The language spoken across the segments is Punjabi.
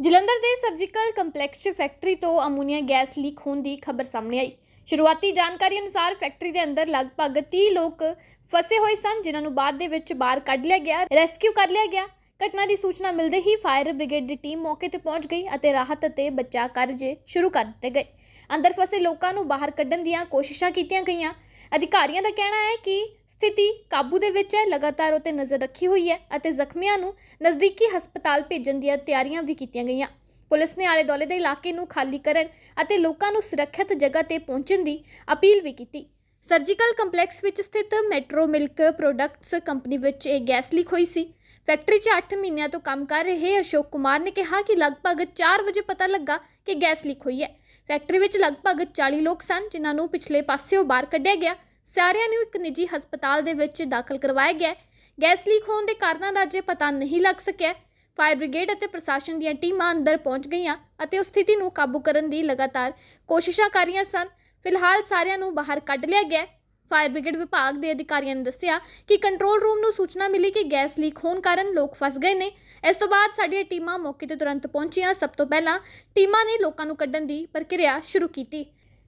ਜਲੰਧਰ ਦੇ ਸਰਜੀਕਲ ਕੰਪਲੈਕਸ 'ਚ ਫੈਕਟਰੀ ਤੋਂ ਅਮੋਨੀਆ ਗੈਸ ਲੀਕ ਹੋਣ ਦੀ ਖਬਰ ਸਾਹਮਣੇ ਆਈ। ਸ਼ੁਰੂਆਤੀ ਜਾਣਕਾਰੀ ਅਨੁਸਾਰ ਫੈਕਟਰੀ ਦੇ ਅੰਦਰ ਲਗਭਗ 30 ਲੋਕ ਫਸੇ ਹੋਏ ਸਨ, ਜਿਨ੍ਹਾਂ ਨੂੰ ਬਾਅਦ ਦੇ ਵਿੱਚ ਬਾਹਰ ਕੱਢ ਲਿਆ ਗਿਆ, ਰੈਸਕਿਊ ਕਰ ਲਿਆ ਗਿਆ। ਘਟਨਾ ਦੀ ਸੂਚਨਾ ਮਿਲਦੇ ਹੀ ਫਾਇਰ ਬ੍ਰਿਗੇਡ ਦੀ ਟੀਮ ਮੌਕੇ ਤੇ ਪਹੁੰਚ ਗਈ ਅਤੇ ਰਾਹਤ ਅਤੇ ਬਚਾਅ ਕਾਰਜ ਸ਼ੁਰੂ ਕਰ ਦਿੱਤੇ ਗਏ। ਅੰਦਰ ਫਸੇ ਲੋਕਾਂ ਨੂੰ ਬਾਹਰ ਕੱਢਣ ਦੀਆਂ ਕੋਸ਼ਿਸ਼ਾਂ ਕੀਤੀਆਂ ਗਈਆਂ। ਅਧਿਕਾਰੀਆਂ ਦਾ ਕਹਿਣਾ ਹੈ ਕਿ ਸਥਿਤੀ ਕਾਬੂ ਦੇ ਵਿੱਚ ਹੈ, ਲਗਾਤਾਰ ਉਤੇ ਨਜ਼ਰ ਰੱਖੀ ਹੋਈ ਹੈ ਅਤੇ ਜ਼ਖਮੀਆਂ ਨੂੰ ਨਜ਼ਦੀਕੀ ਹਸਪਤਾਲ ਭੇਜਣ ਦੀਆਂ ਤਿਆਰੀਆਂ ਵੀ ਕੀਤੀਆਂ ਗਈਆਂ। ਪੁਲਿਸ ਨੇ ਆਲੇ ਦੁਆਲੇ ਦੇ ਇਲਾਕੇ ਨੂੰ ਖਾਲੀ ਕਰਨ ਅਤੇ ਲੋਕਾਂ ਨੂੰ ਸੁਰੱਖਿਅਤ ਜਗ੍ਹਾ ਤੇ ਪਹੁੰਚਣ ਦੀ ਅਪੀਲ ਵੀ ਕੀਤੀ। ਸਰਜੀਕਲ ਕੰਪਲੈਕਸ ਵਿੱਚ ਸਥਿਤ ਮੈਟਰੋ ਮਿਲਕ ਪ੍ਰੋਡਕਟਸ ਕੰਪਨੀ ਵਿੱਚ ਇਹ ਗੈਸ ਲੀਕ ਹੋਈ ਸੀ। ਫੈਕਟਰੀ 'ਚ 8 ਮਹੀਨਿਆਂ ਤੋਂ ਕੰਮ ਕਰ ਰਹੇ ਅਸ਼ੋਕ ਕੁਮਾਰ ਨੇ ਕਿਹਾ ਕਿ ਲਗਭਗ 4 ਵਜੇ ਪਤਾ ਲੱਗਾ ਕਿ ਗੈਸ ਲੀਕ ਹੋਈ ਹੈ। ਫੈਕਟਰੀ ਵਿੱਚ ਲਗਭਗ 40 ਲੋਕ ਸਨ, ਜਿਨ੍ਹਾਂ ਨੂੰ ਪਿਛਲੇ ਪਾਸਿਓਂ ਬਾਹਰ ਕੱਢਿਆ ਗਿਆ ਸਾਰਿਆਂ ਨੂੰ ਇੱਕ ਨਿੱਜੀ ਹਸਪਤਾਲ ਦੇ ਵਿੱਚ ਦਾਖਲ ਕਰਵਾਇਆ ਗਿਆ ਗੈਸ ਲੀਕ ਹੋਣ ਦੇ ਕਾਰਨਾਂ ਦਾ ਅਜੇ ਪਤਾ ਨਹੀਂ ਲੱਗ ਸਕਿਆ। ਫਾਇਰ ਬ੍ਰਿਗੇਡ ਅਤੇ ਪ੍ਰਸ਼ਾਸਨ ਦੀਆਂ ਟੀਮਾਂ ਅੰਦਰ ਪਹੁੰਚ ਗਈਆਂ ਅਤੇ ਉਸ ਸਥਿਤੀ ਨੂੰ ਕਾਬੂ ਕਰਨ ਦੀ ਲਗਾਤਾਰ ਕੋਸ਼ਿਸ਼ਾਂ ਕਰ ਰਹੀਆਂ ਸਨ। ਫਿਲਹਾਲ ਸਾਰਿਆਂ ਨੂੰ ਬਾਹਰ ਕੱਢ ਲਿਆ ਗਿਆ ਫਾਇਰ ਬ੍ਰਿਗੇਡ ਵਿਭਾਗ ਦੇ ਅਧਿਕਾਰੀਆਂ ਨੇ ਦੱਸਿਆ ਕਿ ਕੰਟਰੋਲ ਰੂਮ ਨੂੰ ਸੂਚਨਾ ਮਿਲੀ ਕਿ ਗੈਸ ਲੀਕ ਹੋਣ ਕਾਰਨ ਲੋਕ ਫਸ ਗਏ ਨੇ। ਇਸ ਤੋਂ ਬਾਅਦ ਸਾਡੀਆਂ ਟੀਮਾਂ ਮੌਕੇ ਤੇ ਤੁਰੰਤ ਪਹੁੰਚੀਆਂ। ਸਭ ਤੋਂ ਪਹਿਲਾਂ ਟੀਮਾਂ ਨੇ ਲੋਕਾਂ ਨੂੰ ਕੱਢਣ ਦੀ ਪ੍ਰਕਿਰਿਆ ਸ਼ੁਰੂ ਕੀਤੀ।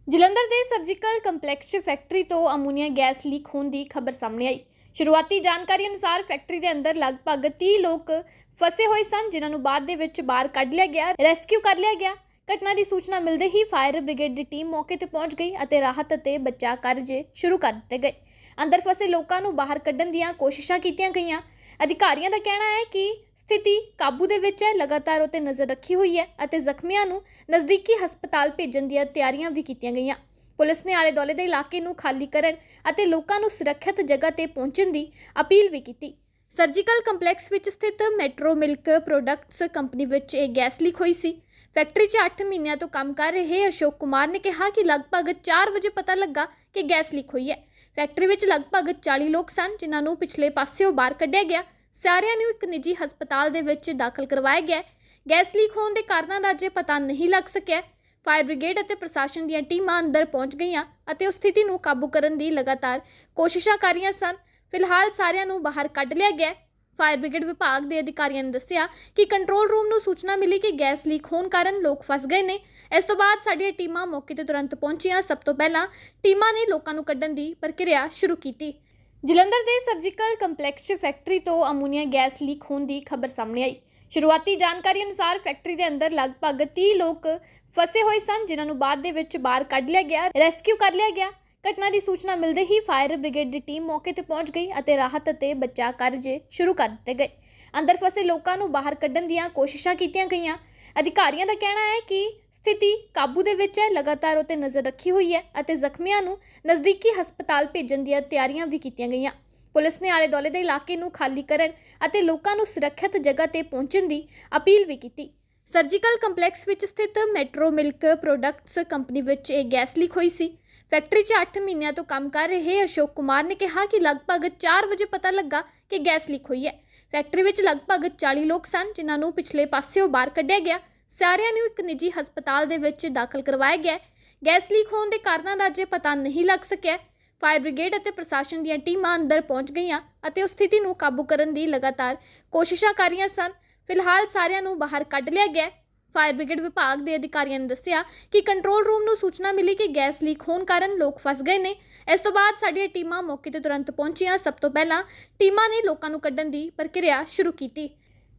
ਜਲੰਧਰ ਦੇ ਸਰਜੀਕਲ ਕੰਪਲੈਕਸ 'ਚ ਫੈਕਟਰੀ ਤੋਂ ਅਮੋਨੀਆ ਗੈਸ ਲੀਕ ਹੋਣ ਦੀ ਖਬਰ ਸਾਹਮਣੇ ਆਈ। ਸ਼ੁਰੂਆਤੀ ਜਾਣਕਾਰੀ ਅਨੁਸਾਰ ਫੈਕਟਰੀ ਦੇ ਅੰਦਰ ਲਗਭਗ 30 ਲੋਕ ਫਸੇ ਹੋਏ ਸਨ, ਜਿਨ੍ਹਾਂ ਨੂੰ ਬਾਅਦ ਦੇ ਵਿੱਚ ਬਾਹਰ ਕੱਢ ਲਿਆ ਗਿਆ, ਰੈਸਕਿਊ ਕਰ ਲਿਆ ਗਿਆ। ਘਟਨਾ ਦੀ ਸੂਚਨਾ ਮਿਲਦੇ ਹੀ ਫਾਇਰ ਬ੍ਰਿਗੇਡ ਦੀ ਟੀਮ ਮੌਕੇ ਤੇ ਪਹੁੰਚ ਗਈ ਅਤੇ ਰਾਹਤ ਅਤੇ ਬਚਾਅ ਕਾਰਜ ਸ਼ੁਰੂ ਕਰ ਦਿੱਤੇ ਗਏ। ਅੰਦਰ ਫਸੇ ਲੋਕਾਂ ਨੂੰ ਬਾਹਰ ਕੱਢਣ ਦੀਆਂ ਕੋਸ਼ਿਸ਼ਾਂ ਕੀਤੀਆਂ ਗਈਆਂ। ਅਧਿਕਾਰੀਆਂ ਦਾ ਕਹਿਣਾ ਹੈ ਕਿ ਸਥਿਤੀ ਕਾਬੂ ਦੇ ਵਿੱਚ ਹੈ, ਲਗਾਤਾਰ ਉਤੇ ਨਜ਼ਰ ਰੱਖੀ ਹੋਈ ਹੈ ਅਤੇ ਜ਼ਖਮੀਆਂ ਨੂੰ ਨਜ਼ਦੀਕੀ ਹਸਪਤਾਲ ਭੇਜਣ ਦੀਆਂ ਤਿਆਰੀਆਂ ਵੀ ਕੀਤੀਆਂ ਗਈਆਂ। ਪੁਲਿਸ ਨੇ ਆਲੇ ਦੁਆਲੇ ਦੇ ਇਲਾਕੇ ਨੂੰ ਖਾਲੀ ਕਰਨ ਅਤੇ ਲੋਕਾਂ ਨੂੰ ਸੁਰੱਖਿਅਤ ਜਗ੍ਹਾ ਤੇ ਪਹੁੰਚਣ ਦੀ ਅਪੀਲ ਵੀ ਕੀਤੀ। ਸਰਜੀਕਲ ਕੰਪਲੈਕਸ ਵਿੱਚ ਸਥਿਤ ਮੈਟਰੋ ਮਿਲਕ ਪ੍ਰੋਡਕਟਸ ਕੰਪਨੀ ਵਿੱਚ ਇਹ ਗੈਸ ਲੀਕ ਹੋਈ ਸੀ। ਫੈਕਟਰੀ 'ਚ 8 ਮਹੀਨਿਆਂ ਤੋਂ ਕੰਮ ਕਰ ਰਹੇ ਅਸ਼ੋਕ ਕੁਮਾਰ ਨੇ ਕਿਹਾ ਕਿ ਲਗਭਗ 4 ਵਜੇ ਪਤਾ ਲੱਗਾ ਕਿ ਗੈਸ ਲੀਕ ਹੋਈ ਹੈ। ਫੈਕਟਰੀ ਵਿੱਚ ਲਗਭਗ 40 ਲੋਕ ਸਨ, ਜਿਨ੍ਹਾਂ ਨੂੰ ਪਿਛਲੇ ਪਾਸਿਓਂ ਬਾਹਰ ਕੱਢਿਆ ਗਿਆ ਸਾਰਿਆਂ ਨੂੰ ਇੱਕ ਨਿੱਜੀ ਹਸਪਤਾਲ ਦੇ ਵਿੱਚ ਦਾਖਲ ਕਰਵਾਇਆ ਗਿਆ ਗੈਸ ਲੀਕ ਹੋਣ ਦੇ ਕਾਰਨਾਂ ਦਾ ਅਜੇ ਪਤਾ ਨਹੀਂ ਲੱਗ ਸਕਿਆ। ਫਾਇਰ ਬ੍ਰਿਗੇਡ ਅਤੇ ਪ੍ਰਸ਼ਾਸਨ ਦੀਆਂ ਟੀਮਾਂ ਅੰਦਰ ਪਹੁੰਚ ਗਈਆਂ ਅਤੇ ਉਸ ਸਥਿਤੀ ਨੂੰ ਕਾਬੂ ਕਰਨ ਦੀ ਲਗਾਤਾਰ ਕੋਸ਼ਿਸ਼ਾਂ ਕਰ ਰਹੀਆਂ ਸਨ। ਫਿਲਹਾਲ ਸਾਰਿਆਂ ਨੂੰ ਬਾਹਰ ਕੱਢ ਲਿਆ ਗਿਆ ਫਾਇਰ ਬ੍ਰਿਗੇਡ ਵਿਭਾਗ ਦੇ ਅਧਿਕਾਰੀਆਂ ਨੇ ਦੱਸਿਆ ਕਿ ਕੰਟਰੋਲ ਰੂਮ ਨੂੰ ਸੂਚਨਾ ਮਿਲੀ ਕਿ ਗੈਸ ਲੀਕ ਹੋਣ ਕਾਰਨ ਲੋਕ ਫਸ ਗਏ ਨੇ। ਇਸ ਤੋਂ ਬਾਅਦ ਸਾਡੀਆਂ ਟੀਮਾਂ ਮੌਕੇ ਤੇ ਤੁਰੰਤ ਪਹੁੰਚੀਆਂ। ਸਭ ਤੋਂ ਪਹਿਲਾਂ ਟੀਮਾਂ ਨੇ ਲੋਕਾਂ ਨੂੰ ਕੱਢਣ ਦੀ ਪ੍ਰਕਿਰਿਆ ਸ਼ੁਰੂ ਕੀਤੀ। ਜਲੰਧਰ ਦੇ ਸਰਜੀਕਲ ਕੰਪਲੈਕਸ 'ਚ ਫੈਕਟਰੀ ਤੋਂ ਅਮੋਨੀਆ ਗੈਸ ਲੀਕ ਹੋਣ ਦੀ ਖਬਰ ਸਾਹਮਣੇ ਆਈ। ਸ਼ੁਰੂਆਤੀ ਜਾਣਕਾਰੀ ਅਨੁਸਾਰ ਫੈਕਟਰੀ ਦੇ ਅੰਦਰ ਲਗਭਗ 30 ਲੋਕ ਫਸੇ ਹੋਏ ਸਨ, ਜਿਨ੍ਹਾਂ ਨੂੰ ਬਾਅਦ ਦੇ ਵਿੱਚ ਬਾਹਰ ਕੱਢ ਲਿਆ ਗਿਆ, ਰੈਸਕਿਊ ਕਰ ਲਿਆ ਗਿਆ। ਘਟਨਾ ਦੀ ਸੂਚਨਾ ਮਿਲਦੇ ਹੀ ਫਾਇਰ ਬ੍ਰਿਗੇਡ ਦੀ ਟੀਮ ਮੌਕੇ ਤੇ ਪਹੁੰਚ ਗਈ ਅਤੇ ਰਾਹਤ ਅਤੇ ਬਚਾਅ ਕਾਰਜ ਸ਼ੁਰੂ ਕਰ ਦਿੱਤੇ ਗਏ। ਅੰਦਰ ਫਸੇ ਲੋਕਾਂ ਨੂੰ ਬਾਹਰ ਕੱਢਣ ਦੀਆਂ ਕੋਸ਼ਿਸ਼ਾਂ ਕੀਤੀਆਂ ਗਈਆਂ। ਅਧਿਕਾਰੀਆਂ ਦਾ ਕਹਿਣਾ ਹੈ ਕਿ ਸਥਿਤੀ ਕਾਬੂ ਦੇ ਵਿੱਚ ਹੈ, ਲਗਾਤਾਰ ਉਤੇ ਨਜ਼ਰ ਰੱਖੀ ਹੋਈ ਹੈ ਅਤੇ ਜ਼ਖਮੀਆਂ ਨੂੰ ਨਜ਼ਦੀਕੀ ਹਸਪਤਾਲ ਭੇਜਣ ਦੀਆਂ ਤਿਆਰੀਆਂ ਵੀ ਕੀਤੀਆਂ ਗਈਆਂ। ਪੁਲਿਸ ਨੇ ਆਲੇ ਦੁਆਲੇ ਦੇ ਇਲਾਕੇ ਨੂੰ ਖਾਲੀ ਕਰਨ ਅਤੇ ਲੋਕਾਂ ਨੂੰ ਸੁਰੱਖਿਅਤ ਜਗ੍ਹਾ ਤੇ ਪਹੁੰਚਣ ਦੀ ਅਪੀਲ ਵੀ ਕੀਤੀ। ਸਰਜੀਕਲ ਕੰਪਲੈਕਸ ਵਿੱਚ ਸਥਿਤ ਮੈਟਰੋ ਮਿਲਕ ਪ੍ਰੋਡਕਟਸ ਕੰਪਨੀ ਵਿੱਚ ਇਹ ਗੈਸ ਲੀਕ ਹੋਈ ਸੀ। ਫੈਕਟਰੀ 'ਚ 8 ਮਹੀਨਿਆਂ ਤੋਂ ਕੰਮ ਕਰ ਰਹੇ ਅਸ਼ੋਕ ਕੁਮਾਰ ਨੇ ਕਿਹਾ ਕਿ ਲਗਭਗ 4 ਵਜੇ ਪਤਾ ਲੱਗਾ ਕਿ ਗੈਸ ਲੀਕ ਹੋਈ ਹੈ। ਫੈਕਟਰੀ ਵਿੱਚ ਲਗਭਗ 40 ਲੋਕ ਸਨ, ਜਿਨ੍ਹਾਂ ਨੂੰ ਪਿਛਲੇ ਪਾਸਿਓਂ ਬਾਹਰ ਕੱਢਿਆ ਗਿਆ ਸਾਰਿਆਂ ਨੂੰ ਇੱਕ ਨਿੱਜੀ ਹਸਪਤਾਲ ਦੇ ਵਿੱਚ ਦਾਖਲ ਕਰਵਾਇਆ ਗਿਆ ਗੈਸ ਲੀਕ ਹੋਣ ਦੇ ਕਾਰਨਾਂ ਦਾ ਅਜੇ ਪਤਾ ਨਹੀਂ ਲੱਗ ਸਕਿਆ। ਫਾਇਰ ਬ੍ਰਿਗੇਡ ਅਤੇ ਪ੍ਰਸ਼ਾਸਨ ਦੀਆਂ ਟੀਮਾਂ ਅੰਦਰ ਪਹੁੰਚ ਗਈਆਂ ਅਤੇ ਉਸ ਸਥਿਤੀ ਨੂੰ ਕਾਬੂ ਕਰਨ ਦੀ ਲਗਾਤਾਰ ਕੋਸ਼ਿਸ਼ਾਂ ਕਰ ਰਹੀਆਂ ਸਨ। ਫਿਲਹਾਲ ਸਾਰਿਆਂ ਨੂੰ ਬਾਹਰ ਕੱਢ ਲਿਆ ਗਿਆ ਫਾਇਰ ਬ੍ਰਿਗੇਡ ਵਿਭਾਗ ਦੇ ਅਧਿਕਾਰੀਆਂ ਨੇ ਦੱਸਿਆ ਕਿ ਕੰਟਰੋਲ ਰੂਮ ਨੂੰ ਸੂਚਨਾ ਮਿਲੀ ਕਿ ਗੈਸ ਲੀਕ ਹੋਣ ਕਾਰਨ ਲੋਕ ਫਸ ਗਏ ਨੇ। ਇਸ ਤੋਂ ਬਾਅਦ ਸਾਡੀਆਂ ਟੀਮਾਂ ਮੌਕੇ ਤੇ ਤੁਰੰਤ ਪਹੁੰਚੀਆਂ। ਸਭ ਤੋਂ ਪਹਿਲਾਂ ਟੀਮਾਂ ਨੇ ਲੋਕਾਂ ਨੂੰ ਕੱਢਣ ਦੀ ਪ੍ਰਕਿਰਿਆ ਸ਼ੁਰੂ ਕੀਤੀ।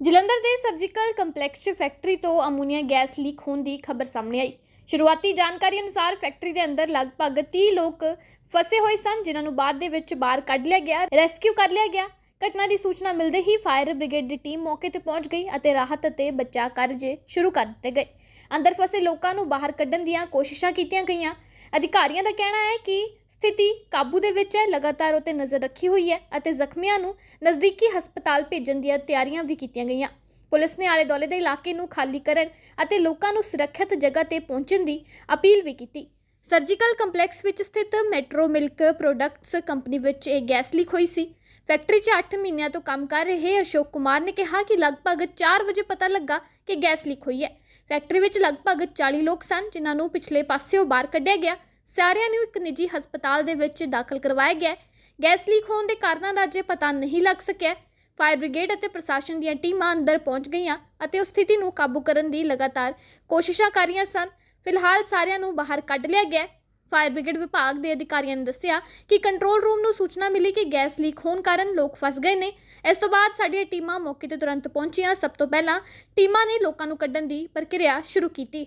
ਜਲੰਧਰ ਦੇ ਸਰਜੀਕਲ ਕੰਪਲੈਕਸ 'ਚ ਫੈਕਟਰੀ ਤੋਂ ਅਮੋਨੀਆ ਗੈਸ ਲੀਕ ਹੋਣ ਦੀ ਖਬਰ ਸਾਹਮਣੇ ਆਈ। ਸ਼ੁਰੂਆਤੀ ਜਾਣਕਾਰੀ ਅਨੁਸਾਰ ਫੈਕਟਰੀ ਦੇ ਅੰਦਰ ਲਗਭਗ 30 ਲੋਕ ਫਸੇ ਹੋਏ ਸਨ, ਜਿਨ੍ਹਾਂ ਨੂੰ ਬਾਅਦ ਦੇ ਵਿੱਚ ਬਾਹਰ ਕੱਢ ਲਿਆ ਗਿਆ, ਰੈਸਕਿਊ ਕਰ ਲਿਆ ਗਿਆ। ਘਟਨਾ ਦੀ ਸੂਚਨਾ ਮਿਲਦੇ ਹੀ ਫਾਇਰ ਬ੍ਰਿਗੇਡ ਦੀ ਟੀਮ ਮੌਕੇ ਤੇ ਪਹੁੰਚ ਗਈ ਅਤੇ ਰਾਹਤ ਅਤੇ ਬਚਾਅ ਕਾਰਜ ਸ਼ੁਰੂ ਕਰ ਦਿੱਤੇ ਗਏ। ਅੰਦਰ ਫਸੇ ਲੋਕਾਂ ਨੂੰ ਬਾਹਰ ਕੱਢਣ ਦੀਆਂ ਕੋਸ਼ਿਸ਼ਾਂ ਕੀਤੀਆਂ ਗਈਆਂ। ਅਧਿਕਾਰੀਆਂ ਦਾ ਕਹਿਣਾ ਹੈ ਕਿ ਸਥਿਤੀ ਕਾਬੂ ਦੇ ਵਿੱਚ ਹੈ, ਲਗਾਤਾਰ ਉਤੇ ਨਜ਼ਰ ਰੱਖੀ ਹੋਈ ਹੈ ਅਤੇ ਜ਼ਖਮੀਆਂ ਨੂੰ ਨਜ਼ਦੀਕੀ ਹਸਪਤਾਲ ਭੇਜਣ ਦੀਆਂ ਤਿਆਰੀਆਂ ਵੀ ਕੀਤੀਆਂ ਗਈਆਂ। ਪੁਲਿਸ ਨੇ ਆਲੇ ਦੁਆਲੇ ਦੇ ਇਲਾਕੇ ਨੂੰ ਖਾਲੀ ਕਰਨ ਅਤੇ ਲੋਕਾਂ ਨੂੰ ਸੁਰੱਖਿਅਤ ਜਗ੍ਹਾ ਤੇ ਪਹੁੰਚਣ ਦੀ ਅਪੀਲ ਵੀ ਕੀਤੀ। ਸਰਜੀਕਲ ਕੰਪਲੈਕਸ ਵਿੱਚ ਸਥਿਤ ਮੈਟਰੋ ਮਿਲਕ ਪ੍ਰੋਡਕਟਸ ਕੰਪਨੀ ਵਿੱਚ ਇਹ ਗੈਸ ਲੀਕ ਹੋਈ ਸੀ। ਫੈਕਟਰੀ 'ਚ 8 ਮਹੀਨਿਆਂ ਤੋਂ ਕੰਮ ਕਰ ਰਹੇ ਅਸ਼ੋਕ ਕੁਮਾਰ ਨੇ ਕਿਹਾ ਕਿ ਲਗਭਗ 4 ਵਜੇ ਪਤਾ ਲੱਗਾ ਕਿ ਗੈਸ ਲੀਕ ਹੋਈ ਹੈ। ਫੈਕਟਰੀ ਵਿੱਚ ਲਗਭਗ 40 ਲੋਕ ਸਨ, ਜਿਨ੍ਹਾਂ ਨੂੰ ਪਿਛਲੇ ਪਾਸਿਓਂ ਬਾਹਰ ਕੱਢਿਆ ਗਿਆ ਸਾਰਿਆਂ ਨੂੰ ਇੱਕ ਨਿੱਜੀ ਹਸਪਤਾਲ ਦੇ ਵਿੱਚ ਦਾਖਲ ਕਰਵਾਇਆ ਗਿਆ ਗੈਸ ਲੀਕ ਹੋਣ ਦੇ ਕਾਰਨਾਂ ਦਾ ਅਜੇ ਪਤਾ ਨਹੀਂ ਲੱਗ ਸਕਿਆ। ਫਾਇਰ ਬ੍ਰਿਗੇਡ ਅਤੇ ਪ੍ਰਸ਼ਾਸਨ ਦੀਆਂ ਟੀਮਾਂ ਅੰਦਰ ਪਹੁੰਚ ਗਈਆਂ ਅਤੇ ਉਸ ਸਥਿਤੀ ਨੂੰ ਕਾਬੂ ਕਰਨ ਦੀ ਲਗਾਤਾਰ ਕੋਸ਼ਿਸ਼ਾਂ ਕਰ ਰਹੀਆਂ ਸਨ। ਫਿਲਹਾਲ ਸਾਰਿਆਂ ਨੂੰ ਬਾਹਰ ਕੱਢ ਲਿਆ ਗਿਆ ਫਾਇਰ ਬ੍ਰਿਗੇਡ ਵਿਭਾਗ ਦੇ ਅਧਿਕਾਰੀਆਂ ਨੇ ਦੱਸਿਆ ਕਿ ਕੰਟਰੋਲ ਰੂਮ ਨੂੰ ਸੂਚਨਾ ਮਿਲੀ ਕਿ ਗੈਸ ਲੀਕ ਹੋਣ ਕਾਰਨ ਲੋਕ ਫਸ ਗਏ ਨੇ। ਇਸ ਤੋਂ ਬਾਅਦ ਸਾਡੀਆਂ ਟੀਮਾਂ ਮੌਕੇ ਤੇ ਤੁਰੰਤ ਪਹੁੰਚੀਆਂ। ਸਭ ਤੋਂ ਪਹਿਲਾਂ ਟੀਮਾਂ ਨੇ ਲੋਕਾਂ ਨੂੰ ਕੱਢਣ ਦੀ ਪ੍ਰਕਿਰਿਆ ਸ਼ੁਰੂ ਕੀਤੀ।